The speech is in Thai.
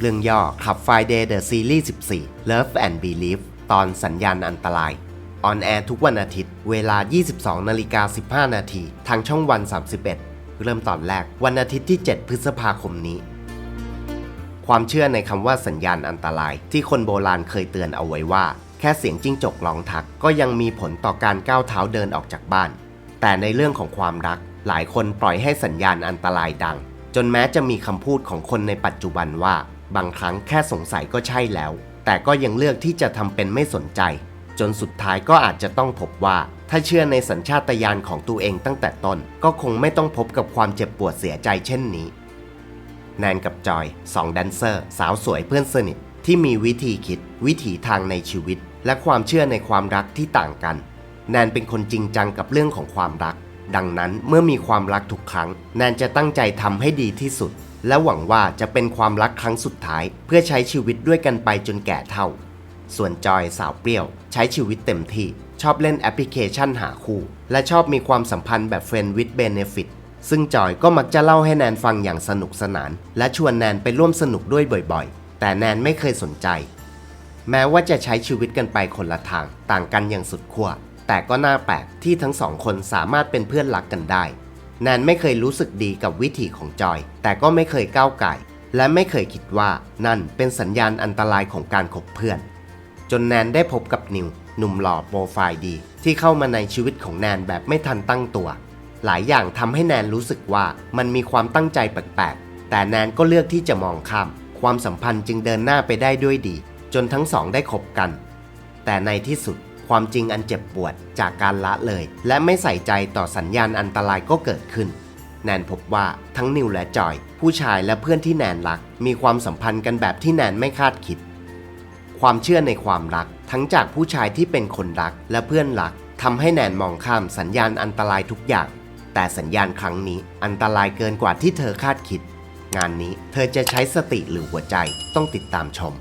เรื่องย่อ Club Friday The Series 14 Love and Belief ตอนสัญญาณอันตราย ออนแอร์ทุกวันอาทิตย์ เวลา 22นาฬิกา15 นาที ทางช่องวัน 31 เริ่มตอนแรกวันอาทิตย์ที่ 7 พฤษภาคมนี้ ความเชื่อในคำว่าสัญญาณอันตราย ที่คนโบราณเคยเตือนเอาไว้ว่า แค่เสียงจิ้งจกร้องทัก ก็ยังมีผลต่อการก้าวเท้าเดินออกจากบ้าน แต่ในเรื่องของความรัก หลายคนปล่อยให้สัญญาณอันตรายดัง จนแม้จะมีคำพูดของคนในปัจจุบันว่า บางครั้งแค่สงสัยก็ใช่แล้ว แต่ก็ยังเลือกที่จะทำเป็นไม่สนใจ จนสุดท้ายก็อาจจะต้องพบว่า ถ้าเชื่อในสัญชาตญาณของตัวเองตั้งแต่ต้น ก็คงไม่ต้องพบกับความเจ็บปวดเสียใจเช่นนี้ แนนกับจอยสองแดนเซอร์ สาวสวยเพื่อนสนิทที่มีวิธีคิด วิถีทางในชีวิต และความเชื่อในความรักที่ต่างกัน แนนเป็นคนจริงจังกับเรื่องของความรัก ดังนั้นเมื่อมีความรักทุกครั้ง แนนจะตั้งใจทำให้ดีที่สุด และหวังว่าจะเป็นความรักครั้งสุดท้าย เพื่อใช้ชีวิตด้วยกันไปจนแก่เท่า ส่วนจอยสาวเปรี้ยว ใช้ชีวิตเต็มที่ ชอบเล่นแอปพลิเคชันหาคู่ และชอบมีความสัมพันธ์แบบ Friend with Benefit ซึ่งจอยก็มักจะเล่าให้แนนฟังอย่างสนุกสนาน และชวนแนนไปร่วมสนุกด้วยบ่อยๆ แต่แนนไม่เคยสนใจ แม้ว่าจะใช้ชีวิตกันไปคนละทาง ต่างกันอย่างสุดขั้วแต่ก็น่าแปลกที่ทั้งสองคนสามารถเป็นเพื่อนรักกันได้ แนนไม่เคยรู้สึกดีกับวิถีของจอย แต่ก็ไม่เคยก้าวไก่ และไม่เคยคิดว่านั่นเป็นสัญญาณอันตรายของการคบเพื่อน จนแนนได้พบกับนิวหนุ่มหล่อโปรไฟล์ดี ที่เข้ามาในชีวิตของแนนแบบไม่ทันตั้งตัว หลายอย่างทำให้แนนรู้สึกว่ามันมีความตั้งใจแปลกๆ แต่แนนก็เลือกที่จะมองข้าม ความสัมพันธ์จึงเดินหน้าไปได้ด้วยดี จนทั้งสองได้คบกัน แต่ในที่สุด ความจริงอันเจ็บปวดจากการละเลย และไม่ใส่ใจต่อสัญญาณอันตรายก็เกิดขึ้น แนนพบว่าทั้งนิวและจอย ผู้ชายและเพื่อนที่แนนรัก มีความสัมพันธ์กันแบบที่แนนไม่คาดคิด ความเชื่อในความรัก ทั้งจากผู้ชายที่เป็นคนรักและเพื่อนรักทำให้แนนมองข้ามสัญญาณอันตรายทุกอย่าง แต่สัญญาณครั้งนี้อันตรายเกินกว่าที่เธอคาดคิด งานนี้เธอจะใช้สติหรือหัวใจต้องติดตามชม